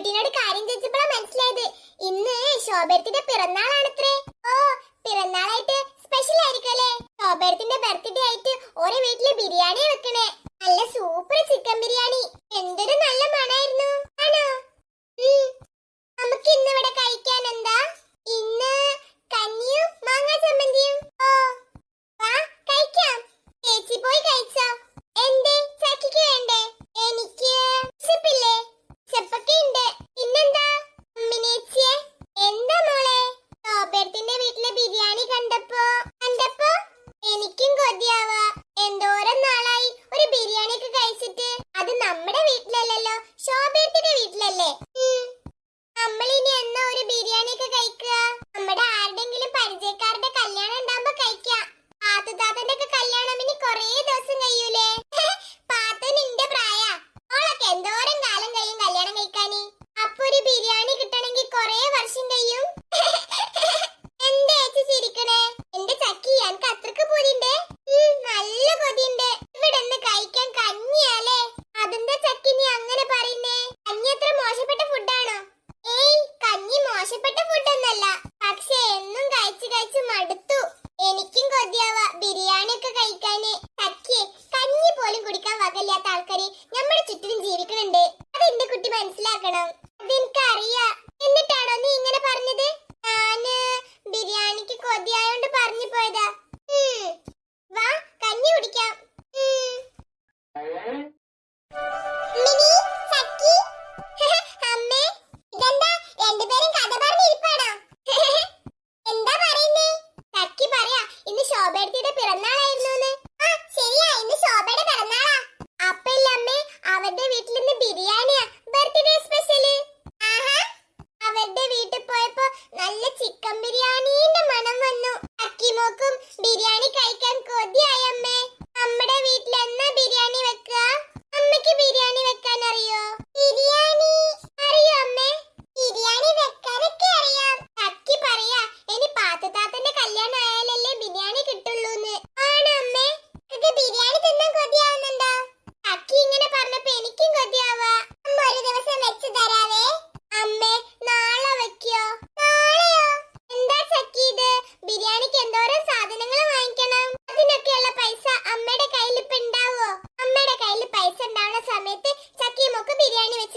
ശോഭേട്ടിനോട് കാര്യം ചോദിച്ചപ്പോഴാ മനസ്സിലായത്. ഇന്ന് ശോഭേട്ടിന്റെ പിറന്നാളാണത്രേ. ഓ പിറന്നാളായിട്ട് സ്പെഷ്യൽ ആയിരിക്കല്ലേ അല്ലേ ബർത്ത്ഡേ ആയിട്ട് ഓരോ വീട്ടിൽ ബിരിയാണി വെക്കണേ. നല്ല സൂപ്പർ ചിക്കൻ ബിരിയാണി. എന്തൊരു നല്ല മണായിരുന്നു. ആണോ? നമുക്ക് ഇന്നിവിടെ കഴിക്കാൻ 这都是我有的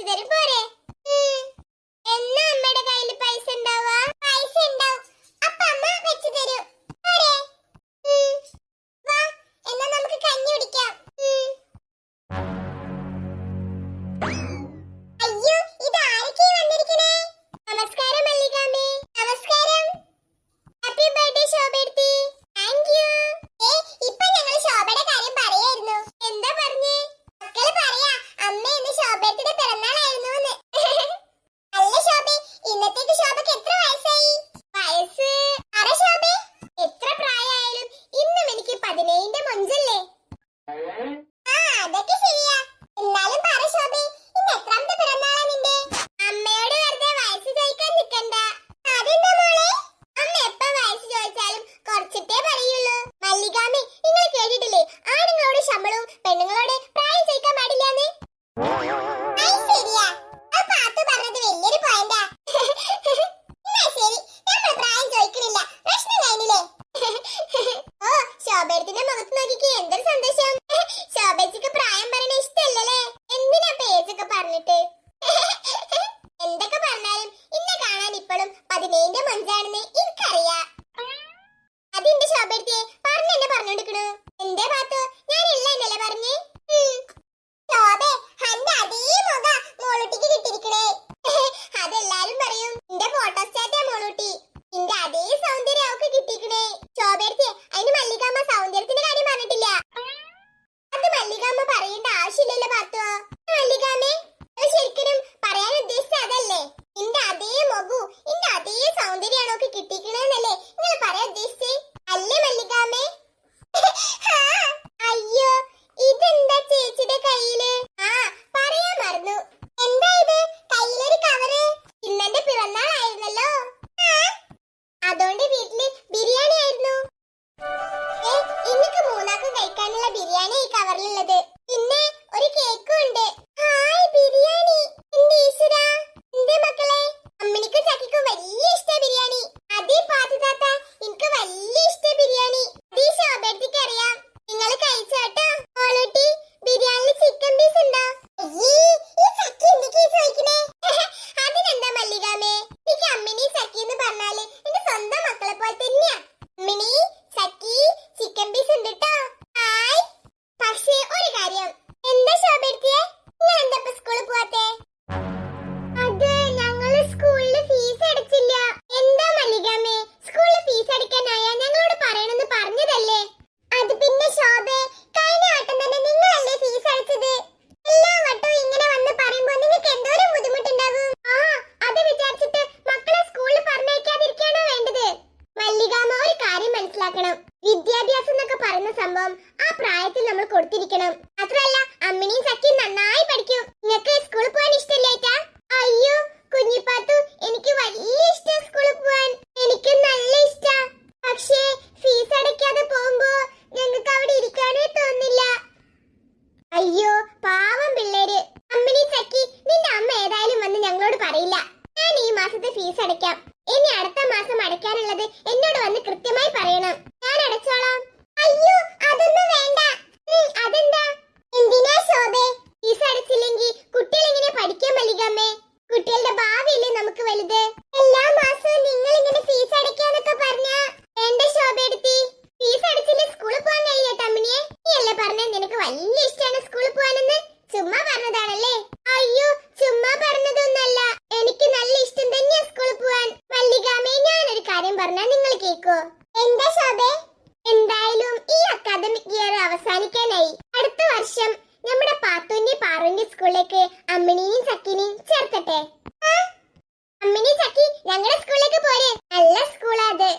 giderim. Böyle കിട്ടിയിട്ടുണ്ട് നിനക്ക് വലിയ ഇഷ്ടമാണ് സ്കൂളിൽ പോകാനെന്ന്? ചുമ്മാ പറഞ്ഞതാണല്ലേ? അയ്യോ ചുമ്മാ പറഞ്ഞതൊന്നല്ല. എനിക്ക് നല്ല ഇഷ്ടം തന്നെയാ സ്കൂളിൽ പോവാൻ വല്ലികാമേ ഞാനൊരു കാര്യം പറഞ്ഞാൽ നിങ്ങൾ കേക്കോ? എന്താ ശോഭേ എന്തായാലും ഈ അക്കാദമിക് ഇയർ അവസാനിക്കാനായി. അടുത്ത വർഷം നമ്മുടെ പാത്തുവിന്റെ പാറുവിന്റെ സ്കൂളിലേക്ക് അമ്മിനിയും സക്കിനിയും ചേർക്കട്ടെ? അമ്മിനി സക്കി ഞങ്ങളുടെ സ്കൂളിലേക്ക് പോരെ. നല്ല സ്കൂളാ അത്.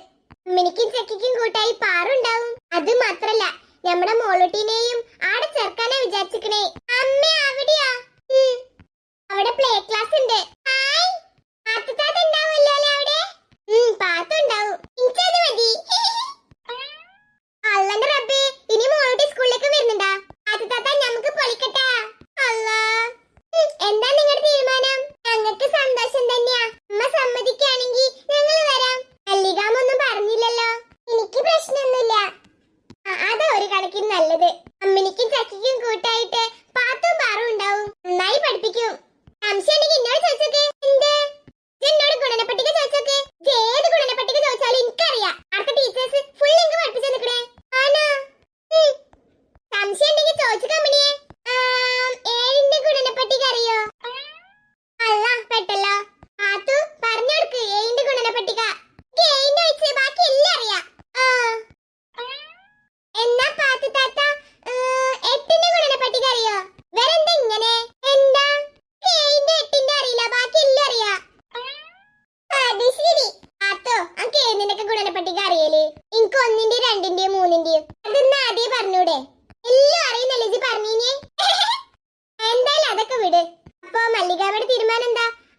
അമ്മിനിക്കും സക്കിക്കും കൂട്ടായി പാറുണ്ടാവും. അത് മാത്രല്ല നമ്മുടെ മോളൂട്ടിനെയും ആടെ ചേർക്കാനാ വിചാരിച്ചിക്കണേ അമ്മ അവിടെയാ. അവിടെ പ്ലേ ക്ലാസ് ഉണ്ട്.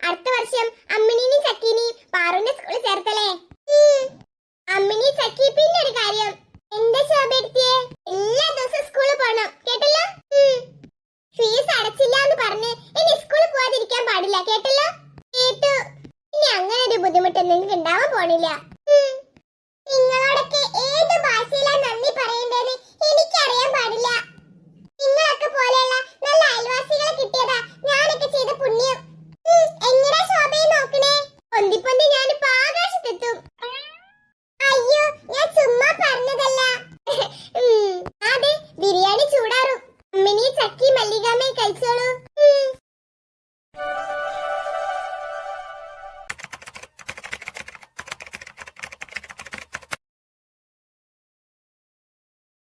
അടുത്ത വർഷം അമ്മിനിയും ചക്കിനെയും പാറുന്റെ സ്കൂളിൽ ചേർത്തലേ. അമ്മിനി ചക്കി പിന്നെ ഒരു കാര്യം. എന്റെ ശോഭയെ എല്ലാ ദിവസവും സ്കൂളിൽ പോണം. കേട്ടല്ലോ? ഫീസ് അടച്ചില്ല എന്ന് പറഞ്ഞ് ഇനി സ്കൂളിൽ പോകാതിരിക്കാൻ പാടില്ല. കേട്ടല്ലോ? കേട്ടു. ഇനി അങ്ങനെ ഒരു ബുദ്ധിമുട്ട് എന്തെങ്കിലും ഉണ്ടാവാൻ പോണില്ല. ഏത് പാടില്ല. നിങ്ങളൊക്കെ പോലെയുള്ള നല്ല അയൽവാസികളെ കിട്ടിയതാ ഞാനൊക്കെ ചെയ്ത പുണ്യം.